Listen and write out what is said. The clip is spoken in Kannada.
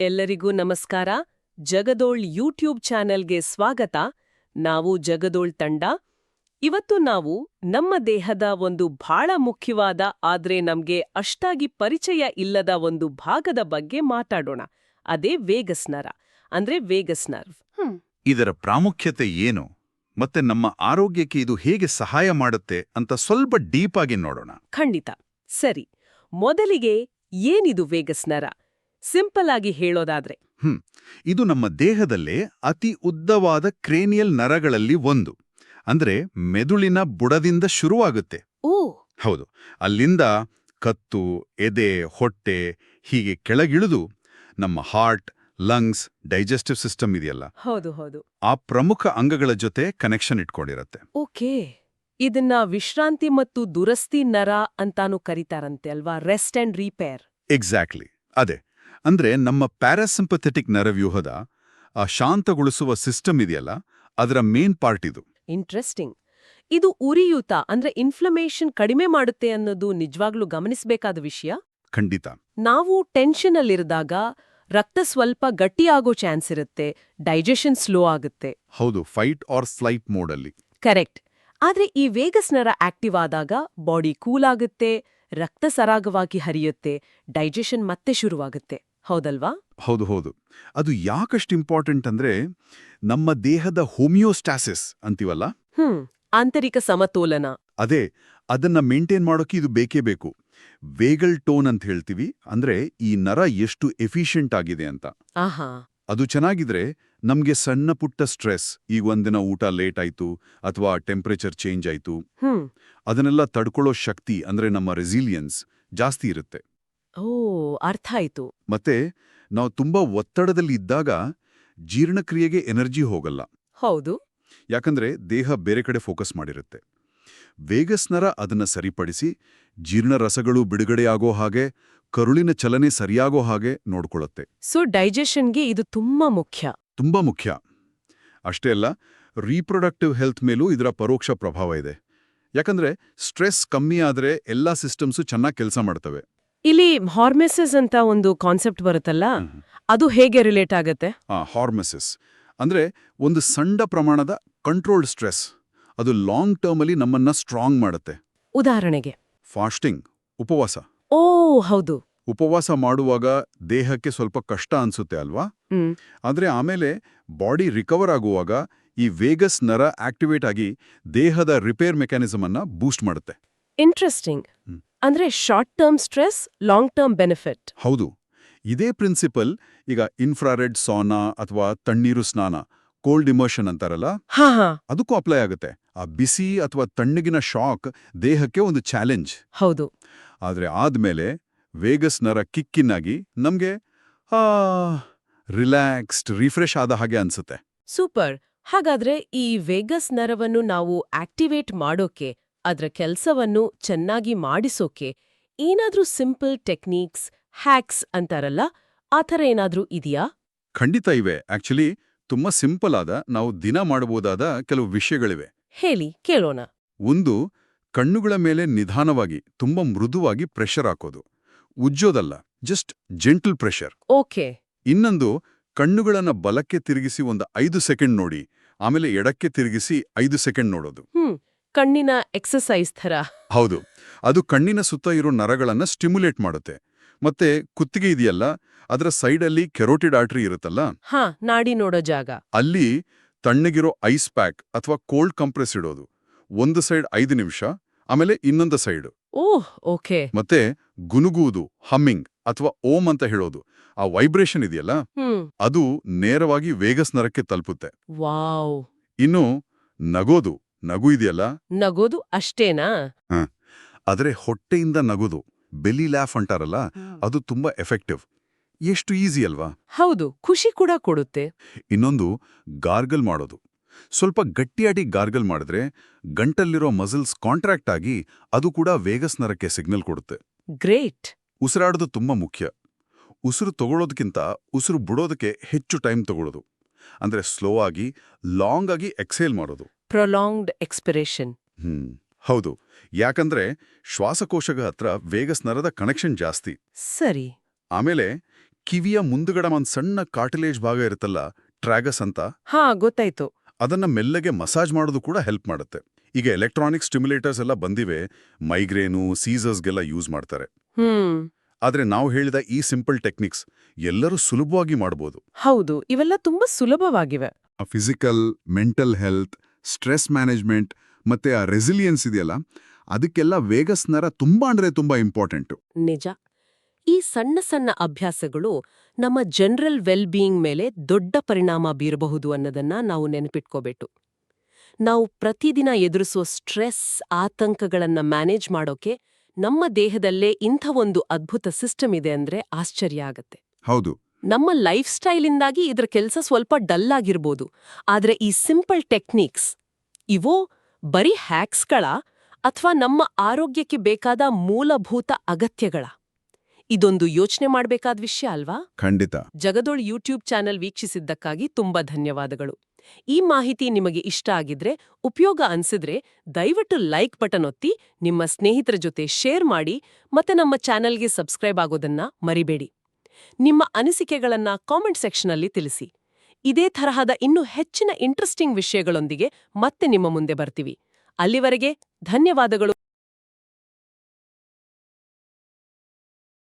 ಎಲ್ಲರಿಗೂ ನಮಸ್ಕಾರ. ಜಗದೋಳ್ ಯೂಟ್ಯೂಬ್ ಚಾನೆಲ್ಗೆ ಸ್ವಾಗತ. ನಾವು ಜಗದೋಳ್ ತಂಡ. ಇವತ್ತು ನಾವು ನಮ್ಮ ದೇಹದ ಒಂದು ಬಹಳ ಮುಖ್ಯವಾದ ಆದ್ರೆ ನಮ್ಗೆ ಅಷ್ಟಾಗಿ ಪರಿಚಯ ಇಲ್ಲದ ಒಂದು ಭಾಗದ ಬಗ್ಗೆ ಮಾತಾಡೋಣ. ಅದೇ ವೇಗಸ್ ನರ. ಅಂದ್ರೆ ವೇಗಸ್ ನರ್ವ್. ಇದರ ಪ್ರಾಮುಖ್ಯತೆ ಏನು? ಮತ್ತೆ ನಮ್ಮ ಆರೋಗ್ಯಕ್ಕೆ ಇದು ಹೇಗೆ ಸಹಾಯ ಮಾಡುತ್ತೆ ಅಂತ ಸ್ವಲ್ಪ ಡೀಪ್ ಆಗಿ ನೋಡೋಣ. ಖಂಡಿತ. ಸರಿ. ಮೊದಲಿಗೆ ಏನಿದು ವೇಗಸ್ ನರ? ಸಿಂಪಲ್ ಆಗಿ ಹೇಳೋದಾದ್ರೆ. ಹ್ಮ್. ಇದು ನಮ್ಮ ದೇಹದಲ್ಲೇ ಅತಿ ಉದ್ದವಾದ ಕ್ರೇನಿಯಲ್ ನರಗಳಲ್ಲಿ ಒಂದು. ಅಂದ್ರೆ ಮೆದುಳಿನ ಬುಡದಿಂದ ಶುರುವಾಗುತ್ತೆ. ಓ. ಹೌದು. ಅಲ್ಲಿಂದ ಕತ್ತು ಎದೆ ಹೊಟ್ಟೆ ಹೀಗೆ ಕೆಳಗಿಳಿದು ನಮ್ಮ ಹಾರ್ಟ್ ಲಂಗ್ಸ್ ಡೈಜೆಸ್ಟಿವ್ ಸಿಸ್ಟಮ್ ಇದೆಯಲ್ಲ. ಹೌದು ಹೌದು. ಆ ಪ್ರಮುಖ ಅಂಗಗಳ ಜೊತೆ ಕನೆಕ್ಷನ್ ಇಟ್ಕೊಂಡಿರತ್ತೆ. ಓಕೆ. ಇದನ್ನ ವಿಶ್ರಾಂತಿ ಮತ್ತು ದುರಸ್ತಿ ನರ ಅಂತಾನು ಕರೀತಾರಂತೆ ಅಲ್ವಾ? Rest and repair. ಎಕ್ಸಾಕ್ಟ್ಲಿ ಅದೇ. ಅಂದ್ರೆ ನಮ್ಮ ಪ್ಯಾರಾಸಿಂಪಥೆಟಿಕ್ ನರವ್ಯೂಹದ ಆ ಶಾಂತಗೊಳಿಸುವ ಸಿಸ್ಟಮ್ ಇದೆಯಲ್ಲ ಅದರ ಮೇನ್ ಪಾರ್ಟ್ ಇದು. ಇಂಟ್ರೆಸ್ಟಿಂಗ್ ಇದು ಉರಿಯೂತ ಅಂದ್ರೆ ಇನ್ಫ್ಲಮೇಷನ್ ಕಡಿಮೆ ಮಾಡುತ್ತೆ ಅನ್ನೋದು ನಿಜವಾಗ್ಲೂ ಗಮನಿಸಬೇಕಾದ ವಿಷಯ? ಖಂಡಿತ. ನಾವು ಟೆನ್ಷನ್ ಅಲ್ಲಿರಿದಾಗ ರಕ್ತ ಸ್ವಲ್ಪ ಗಟ್ಟಿಯಾಗೋ ಚಾನ್ಸ್ ಇರುತ್ತೆ ಡೈಜೆಷನ್ ಸ್ಲೋ ಆಗುತ್ತೆ. ಹೌದು ಫೈಟ್ ಆರ್ ಫ್ಲೈಟ್ ಮೋಡಲ್ಲಿ ಕರೆಕ್ಟ್ ಆದ್ರೆ ಈ ವೇಗಸ್ ನರ ಆಕ್ಟಿವ್ ಆದಾಗ ಬಾಡಿ ಕೂಲ್ ಆಗುತ್ತೆ ರಕ್ತ ಸರಾಗವಾಗಿ ಹರಿಯುತ್ತೆ ಡೈಜೆಷನ್ ಮತ್ತೆ ಶುರುವಾಗುತ್ತೆ. ಹೌದಲ್ವಾ? ಹೌದು ಹೌದು. ಅದು ಯಾಕಷ್ಟು ಇಂಪಾರ್ಟೆಂಟ್ ಅಂದ್ರೆ ನಮ್ಮ ದೇಹದ ಹೋಮಿಯೋಸ್ಟಾಸಿಸ್ ಅಂತೀವಲ್ಲ? ಹ್ಮ್ ಆಂತರಿಕ ಸಮತೋಲನ. ಅದೇ ಅದನ್ನ ಮೇಂಟೈನ್ ಮಾಡೋಕೆ ಇದು ಬೇಕೇ ಬೇಕು. ವೇಗಲ್ ಟೋನ್ ಅಂತ ಹೇಳ್ತೀವಿ ಅಂದ್ರೆ ಈ ನರ ಎಷ್ಟು ಎಫಿಷಿಯಂಟ್ ಆಗಿದೆ ಅಂತ. ಆಹಾ. ಅದು ಚೆನ್ನಾಗಿದ್ರೆ ನಮ್ಗೆ ಸಣ್ಣ ಪುಟ್ಟ ಸ್ಟ್ರೆಸ್ ಈಗ ಒಂದಿನ ಊಟ ಲೇಟ್ ಆಯ್ತು ಅಥವಾ ಟೆಂಪರೇಚರ್ ಚೇಂಜ್ ಆಯ್ತು. ಅದನ್ನೆಲ್ಲ ತಡ್ಕೊಳ್ಳೋ ಶಕ್ತಿ ಅಂದ್ರೆ ನಮ್ಮ ರೆಸಿಲಿಯನ್ಸ್ ಜಾಸ್ತಿ ಇರುತ್ತೆ. ಓ ಅರ್ಥ ಆಯ್ತು. ಮತ್ತೆ ನಾವು ತುಂಬಾ ಒತ್ತಡದಲ್ಲಿ ಇದ್ದಾಗ ಜೀರ್ಣಕ್ರಿಯೆಗೆ ಎನರ್ಜಿ ಹೋಗಲ್ಲ. ಹೌದು. ಯಾಕಂದ್ರೆ ದೇಹ ಬೇರೆ ಕಡೆ ಫೋಕಸ್ ಮಾಡಿರುತ್ತೆ. ವೇಗಸ್ನರ ಅದನ್ನ ಸರಿಪಡಿಸಿ ಜೀರ್ಣರಸಗಳು ಬಿಡುಗಡೆಯಾಗೋ ಹಾಗೆ ಕರುಳಿನ ಚಲನೆ ಸರಿಯಾಗೋ ಹಾಗೆ ನೋಡ್ಕೊಳ್ಳುತ್ತೆ ಸೊ ಡೈಜೆಷನ್ಗೆ ಇದು ತುಂಬಾ ಮುಖ್ಯ. ತುಂಬಾ ಮುಖ್ಯ. ಅಷ್ಟೇ ಅಲ್ಲ ರೀಪ್ರೊಡಕ್ಟಿವ್ ಹೆಲ್ತ್ ಮೇಲೂ ಇದರ ಪರೋಕ್ಷ ಪ್ರಭಾವ ಇದೆ. ಯಾಕಂದ್ರೆ ಸ್ಟ್ರೆಸ್ ಕಮ್ಮಿ ಆದ್ರೆ ಎಲ್ಲಾ ಸಿಸ್ಟಮ್ಸು ಚೆನ್ನಾಗಿ ಕೆಲಸ ಮಾಡ್ತವೆ. ಇಲ್ಲಿ ಹಾರ್ಮೆಸಿಸ್ ಅಂತ ಒಂದು ಕಾನ್ಸೆಪ್ಟ್ ಬರುತ್ತಲ್ಲ ಅದು ಹೇಗೆ ರಿಲೇಟ್ ಆಗುತ್ತೆ? ಹಾರ್ಮೆಸಿಸ್ ಅಂದ್ರೆ ಒಂದು ಸಣ್ಣ ಪ್ರಮಾಣದ ಕಂಟ್ರೋಲ್ಡ್ ಸ್ಟ್ರೆಸ್ ಅದು ಲಾಂಗ್ ಟರ್ಮ್ ಅಲ್ಲಿ ನಮ್ಮನ್ನ ಸ್ಟ್ರಾಂಗ್ ಮಾಡುತ್ತೆ. ಉದಾಹರಣೆಗೆ. ಫಾಸ್ಟಿಂಗ್ ಉಪವಾಸ. ಓ ಹೌದು. ಉಪವಾಸ ಮಾಡುವಾಗ ದೇಹಕ್ಕೆ ಸ್ವಲ್ಪ ಕಷ್ಟ ಅನ್ಸುತ್ತೆ ಅಲ್ವಾ? ಆದ್ರೆ ಆಮೇಲೆ ಬಾಡಿ ರಿಕವರ್ ಆಗುವಾಗ ಈ ವೇಗಸ್ ನರ ಆಕ್ಟಿವೇಟ್ ಆಗಿ ದೇಹದ ರಿಪೇರ್ ಮೆಕ್ಯಾನಿಸಮ್ ಅನ್ನ ಬೂಸ್ಟ್ ಮಾಡುತ್ತೆ. ಇಂಟ್ರೆಸ್ಟಿಂಗ್. ಅಂದ್ರೆ short term stress long term benefit ಹೌದು. ಇದೇ ಪ್ರಿನ್ಸಿಪಲ್ ಈಗ ಇನ್ಫ್ರಾರೆಡ್ ಸೋನಾ ಅಥವಾ ತಣ್ಣೀರು ಸ್ನಾನ ಕೋಲ್ಡ್ ಇಮೋಷನ್ ಅಂತಾರಲ್ಲ? ಹಾ ಹಾ. ಅದಕ್ಕೂ ಅಪ್ಲೈ ಆಗುತ್ತೆ. ಆ ಬಿಸಿ ಅಥವಾ ತಣ್ಣಗಿನ ಶಾಕ್ ದೇಹಕ್ಕೆ ಒಂದು ಚಾಲೆಂಜ್ ಹೌದು. ಆದ್ರೆ ಆದ್ಮೇಲೆ ವೇಗಸ್ ನರ ಕಿಕ್ಕಿನ್ನಾಗಿ ನಮ್ಗೆ ರಿಲ್ಯಾಕ್ಸ್ಡ್ ರಿಫ್ರೆಶ್ ಆದ ಹಾಗೆ ಅನ್ಸುತ್ತೆ. ಸೂಪರ್. ಹಾಗಾದ್ರೆ ಈ ವೇಗಸ್ ನರವನ್ನು ನಾವು ಆಕ್ಟಿವೇಟ್ ಮಾಡೋಕೆ ಅದ್ರ ಕೆಲಸವನ್ನು ಚೆನ್ನಾಗಿ ಮಾಡಿಸೋಕೆ ಏನಾದ್ರೂ ಸಿಂಪಲ್ ಟೆಕ್ನಿಕ್ಸ್ ಹ್ಯಾಕ್ಸ್ ಅಂತಾರಲ್ಲ ಆ ಥರ ಏನಾದ್ರೂ ಇದೆಯಾ? ಖಂಡಿತ ಇವೆ. ಆಕ್ಚುಲಿ ತುಂಬಾ ಸಿಂಪಲ್ ಆದ ನಾವು ದಿನ ಮಾಡಬಹುದಾದ ಕೆಲವು ವಿಷಯಗಳಿವೆ. ಹೇಳಿ ಕೇಳೋಣ. ಒಂದು ಕಣ್ಣುಗಳ ಮೇಲೆ ನಿಧಾನವಾಗಿ ತುಂಬಾ ಮೃದುವಾಗಿ ಪ್ರೆಷರ್ ಹಾಕೋದು. ಉಜ್ಜೋದಲ್ಲ ಜಸ್ಟ್ ಜೆಂಟಲ್ ಪ್ರೆಷರ್ ಓಕೆ. ಇನ್ನೊಂದು ಕಣ್ಣುಗಳನ್ನ ಬಲಕ್ಕೆ ತಿರುಗಿಸಿ ಒಂದು ಐದು ಸೆಕೆಂಡ್ ನೋಡಿ ಆಮೇಲೆ ಎಡಕ್ಕೆ ತಿರುಗಿಸಿ ಐದು ಸೆಕೆಂಡ್ ನೋಡೋದು. ಕಣ್ಣಿನ ಎಕ್ಸಸೈಸ್ ಥರ. ಹೌದು. ಅದು ಕಣ್ಣಿನ ಸುತ್ತ ಇರೋ ನರಗಳನ್ನ ಸ್ಟಿಮ್ಯುಲೇಟ್ ಮಾಡುತ್ತೆ. ಮತ್ತೆ ಕುತ್ತಿಗೆ ಇದೆಯಲ್ಲ ಅದರ ಸೈಡಲ್ಲಿ ಕೆರೋಟಿಡ್ ಆರ್ಟ್ರಿ ಇರುತ್ತಲ್ಲ? ಹಾ ನಾಡಿ ನೋಡೋ ಜಾಗ. ಅಲ್ಲಿ ತಣ್ಣಗಿರೋ ಐಸ್ ಪ್ಯಾಕ್ ಅಥವಾ ಕೋಲ್ಡ್ ಕಂಪ್ರೆಸ್ ಇಡೋದು. ಒಂದು ಸೈಡ್ ಐದು ನಿಮಿಷ ಆಮೇಲೆ ಇನ್ನೊಂದು ಸೈಡ್ ಓಹ್ ಓಕೆ. ಮತ್ತೆ ಗುನುಗುವುದು ಹಮ್ಮಿಂಗ್ ಅಥವಾ ಓಂ ಅಂತ ಹೇಳೋದು. ಆ ವೈಬ್ರೇಷನ್ ಇದೆಯಲ್ಲ? ಅದು ನೇರವಾಗಿ ವೇಗಸ್ ನರಕ್ಕೆ ತಲುಪುತ್ತೆ. ವಾವ್. ಇನ್ನು ನಗೋದು ನಗು ಇದೆಯಲ್ಲ? ನಗೋದು ಅಷ್ಟೇನಾ? ಆದ್ರೆ ಹೊಟ್ಟೆಯಿಂದ ನಗುದು ಬೆಲ್ಲಿ ಲ್ಯಾಫ್ ಅಂಟಾರಲ್ಲ ಅದು ತುಂಬಾ ಎಫೆಕ್ಟಿವ್ ಎಷ್ಟು ಈಸಿ ಅಲ್ವಾ? ಹೌದು ಖುಷಿ ಕೂಡ ಕೊಡುತ್ತೆ. ಇನ್ನೊಂದು ಗಾರ್ಗಲ್ ಮಾಡೋದು. ಸ್ವಲ್ಪ ಗಟ್ಟಿಯಾಗಿ ಗಾರ್ಗಲ್ ಮಾಡಿದ್ರೆ ಗಂಟಲ್ಲಿರೋ ಮಸಲ್ಸ್ ಕಾಂಟ್ರಾಕ್ಟ್ ಆಗಿ ಅದು ಕೂಡ ವೇಗಸ್ ನರಕ್ಕೆ ಸಿಗ್ನಲ್ ಕೊಡುತ್ತೆ. ಗ್ರೇಟ್. ಉಸಿರಾಡೋದು ತುಂಬಾ ಮುಖ್ಯ. ಉಸಿರು ತಗೊಳ್ಳೋದಕ್ಕಿಂತ ಉಸಿರು ಬಿಡೋದಕ್ಕೆ ಹೆಚ್ಚು ಟೈಮ್ ತಗೊಳ್ಳೋದು. ಅಂದ್ರೆ ಸ್ಲೋ ಆಗಿ ಲಾಂಗ್ ಆಗಿ ಎಕ್ಸೇಲ್ ಮಾಡೋದು. ಪ್ರೊಲಾಂಗ್ಡ್ ಎಕ್ಸ್ಪಿರೇಷನ್ ಹ್ಮ್ ಹೌದು. ಯಾಕಂದ್ರೆ ಶ್ವಾಸಕೋಶಗ ಹತ್ರ ವೇಗಸ್ ನರದ ಕನೆಕ್ಷನ್ ಜಾಸ್ತಿ. ಸರಿ. ಆಮೇಲೆ ಕಿವಿಯ ಮುಂದುಗಡೆ ಒಂದ್ ಸಣ್ಣ ಕಾರ್ಟಿಲೇಜ್ ಭಾಗ ಇರುತ್ತಲ್ಲ ಟ್ರಾಗಸ್ ಅಂತ? ಹಾ ಗೊತ್ತಾಯ್ತು. ಅದನ್ನ ಮೆಲ್ಲಗೆ ಮಸಾಜ್ ಮಾಡೋದು ಕೂಡ ಹೆಲ್ಪ್ ಮಾಡುತ್ತೆ. ಈಗ ಎಲೆಕ್ಟ್ರಾನಿಕ್ ಸ್ಟಿಮ್ಯುಲೇಟರ್ಸ್ ಎಲ್ಲ ಬಂದಿವೆ ಮೈಗ್ರೇನು ಸೀಸರ್ಸ್ಗೆಲ್ಲ ಯೂಸ್ ಮಾಡ್ತಾರೆ. ಆದ್ರೆ ನಾವು ಹೇಳಿದ ಈ ಸಿಂಪಲ್ ಟೆಕ್ನಿಕ್ಸ್ ಎಲ್ಲರೂ ಸುಲಭವಾಗಿ ಮಾಡಬಹುದು ಹೌದು ಇವೆಲ್ಲ ತುಂಬಾ ಸುಲಭವಾಗಿವೆ. Physical mental health stress management ಮತ್ತೆ ಆ ರೆಸಿಲಿಯನ್ಸ್ ಇದೆಯಲ್ಲ ಅದಕ್ಕೆಲ್ಲ ವೇಗಸ್ನರ ತುಂಬಾ ಅಂದ್ರೆ ತುಂಬಾ ಇಂಪಾರ್ಟೆಂಟು. ನಿಜ. ಈ ಸಣ್ಣ ಸಣ್ಣ ಅಭ್ಯಾಸಗಳು ನಮ್ಮ ಜನರಲ್ ವೆಲ್ ಬೀಯಿಂಗ್ ಮೇಲೆ ದೊಡ್ಡ ಪರಿಣಾಮ ಬೀರಬಹುದು ಅನ್ನೋದನ್ನ ನಾವು ನೆನಪಿಟ್ಕೋಬೇಕು. ನಾವು ಪ್ರತಿದಿನ ಎದುರಿಸುವ ಸ್ಟ್ರೆಸ್ ಆತಂಕಗಳನ್ನ ಮ್ಯಾನೇಜ್ ಮಾಡೋಕೆ ನಮ್ಮ ದೇಹದಲ್ಲೇ ಇಂಥ ಒಂದು ಅದ್ಭುತ ಸಿಸ್ಟಮ್ ಇದೆ ಅಂದ್ರೆ ಆಶ್ಚರ್ಯ ಆಗತ್ತೆ. ಹೌದು. ನಮ್ಮ ಲೈಫ್ ಸ್ಟೈಲಿಂದಾಗಿ ಇದರ ಕೆಲಸ ಸ್ವಲ್ಪ ಡಲ್ ಆಗಿರ್ಬೋದು. ಆದರೆ ಈ ಸಿಂಪಲ್ ಟೆಕ್ನಿಕ್ಸ್ ಇವೋ ಬರೀ ಹ್ಯಾಕ್ಸ್ಗಳ ಅಥವಾ ನಮ್ಮ ಆರೋಗ್ಯಕ್ಕೆ ಬೇಕಾದ ಮೂಲಭೂತ ಅಗತ್ಯಗಳ. ಇದೊಂದು ಯೋಚನೆ ಮಾಡಬೇಕಾದ ವಿಷಯ ಅಲ್ವಾ? ಖಂಡಿತ. ಜಗದೋಳ್ ಯೂಟ್ಯೂಬ್ ಚಾನೆಲ್ ವೀಕ್ಷಿಸಿದ್ದಕ್ಕಾಗಿ ತುಂಬಾ ಧನ್ಯವಾದಗಳು. ಈ ಮಾಹಿತಿ ನಿಮಗೆ ಇಷ್ಟ ಆಗಿದ್ರೆ ಉಪಯೋಗ ಅನ್ಸಿದ್ರೆ ದಯವಿಟ್ಟು ಲೈಕ್ ಬಟನ್ ಒತ್ತಿ ನಿಮ್ಮ ಸ್ನೇಹಿತರ ಜೊತೆ ಶೇರ್ ಮಾಡಿ ಮತ್ತೆ ನಮ್ಮ ಚಾನೆಲ್ಗೆ ಸಬ್ಸ್ಕ್ರೈಬ್ ಆಗೋದನ್ನ ಮರಿಬೇಡಿ. ನಿಮ್ಮ ಅನಿಸಿಕೆಗಳನ್ನ ಕಾಮೆಂಟ್ ಸೆಕ್ಷನಲ್ಲಿ ತಿಳಿಸಿ. ಇದೇ ತರಹದ ಇನ್ನೂ ಹೆಚ್ಚಿನ ಇಂಟ್ರೆಸ್ಟಿಂಗ್ ವಿಷಯಗಳೊಂದಿಗೆ ಮತ್ತೆ ನಿಮ್ಮ ಮುಂದೆ ಬರ್ತೀವಿ. ಅಲ್ಲಿವರೆಗೆ ಧನ್ಯವಾದಗಳು.